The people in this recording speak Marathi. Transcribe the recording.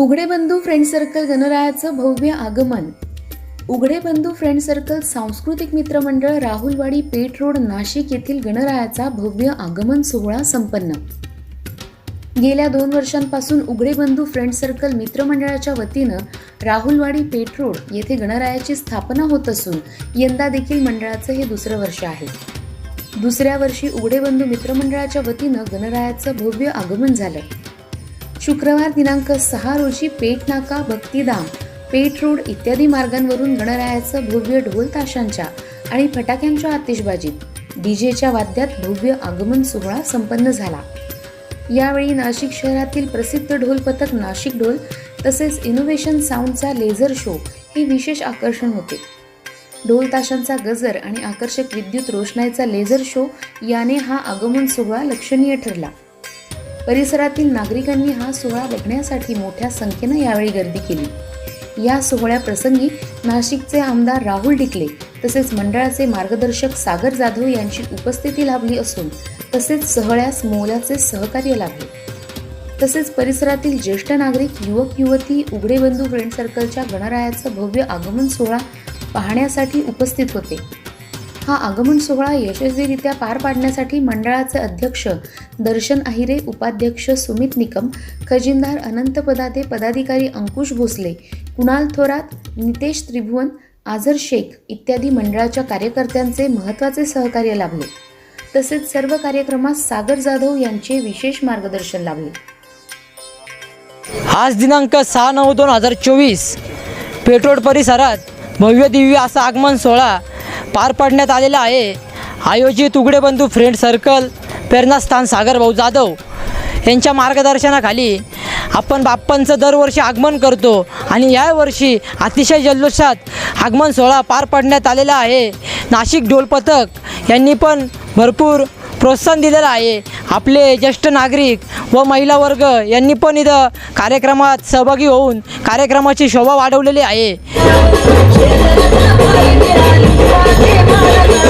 उघडे बंधू फ्रेंड सर्कल गणरायाचं भव्य आगमन. उघडे बंधू फ्रेंड सर्कल सांस्कृतिक मित्रमंडळ राहुलवाडी पेठ रोड नाशिक येथील गणरायाचा भव्य आगमन सोहळा संपन्न. गेल्या दोन वर्षांपासून उघडे बंधू फ्रेंड सर्कल मित्रमंडळाच्या वतीनं राहुलवाडी पेठ रोड येथे गणरायाची स्थापना होत असून यंदा देखील मंडळाचं हे दुसरं वर्ष आहे. दुसऱ्या वर्षी उघडे बंधू मित्रमंडळाच्या वतीनं गणरायाचं भव्य आगमन झालं. शुक्रवार दिनांक सहा रोजी पेठ नाका भक्तिधाम पेठ रोड इत्यादी मार्गांवरून गणरायाचं भव्य ढोल ताशांच्या आणि फटाक्यांच्या आतिषबाजीत डीजेच्या वाद्यात भव्य आगमन सोहळा संपन्न झाला. यावेळी नाशिक शहरातील प्रसिद्ध ढोल पथक नाशिक ढोल तसेच इनोव्हेशन साऊंडचा लेझर शो हे विशेष आकर्षण होते. ढोल ताशांचा गजर आणि आकर्षक विद्युत रोषणाईचा लेझर शो याने हा आगमन सोहळा लक्षणीय ठरला. परिसरातील नागरिकांनी हा सोहळा बघण्यासाठी मोठ्या संख्येनं यावेळी गर्दी केली. या सोहळ्याप्रसंगी नाशिकचे आमदार राहुल डिकले तसेच मंडळाचे मार्गदर्शक सागर जाधव यांची उपस्थिती लाभली असून तसेच सोहळ्यास मोलाचे सहकार्य लाभले. तसेच परिसरातील ज्येष्ठ नागरिक युवक युवती उघडे बंधू फ्रेंड सर्कलच्या गणरायाचं भव्य आगमन सोहळा पाहण्यासाठी उपस्थित होते. हा आगमन सोहळा यशस्वीरित्या पार पाडण्यासाठी मंडळाचे अध्यक्ष दर्शन अहिरे उपाध्यक्ष सुमित निकम खजिनदार अनंत पदाते पदाधिकारी अंकुश भोसले कुणाल थोरात नितेश त्रिभुवन आझर शेख इत्यादी मंडळाच्या कार्यकर्त्यांचे महत्त्वाचे सहकार्य लाभले. तसेच सर्व कार्यक्रमात सागर जाधव यांचे विशेष मार्गदर्शन लाभले. आज दिनांक सहा नऊ दोन हजार चोवीस पेट्रोल परिसरात भव्य दिव्य असा आगमन सोहळा पार पाडण्यात आलेला आहे. आयोजित उघडेबंधू फ्रेंड सर्कल प्रेरणास्थान सागर भाऊ जाधव यांच्या मार्गदर्शनाखाली आपण बाप्पांचं दरवर्षी आगमन करतो आणि यावर्षी अतिशय जल्लोषात आगमन सोहळा पार पाडण्यात आलेला आहे. नाशिक ढोल पथक यांनी पण भरपूर प्रोत्साहन दिलेलं आहे. आपले ज्येष्ठ नागरिक व महिला वर्ग यांनी पण इथं कार्यक्रमात सहभागी होऊन कार्यक्रमाची शोभा वाढवलेली आहे. Mira,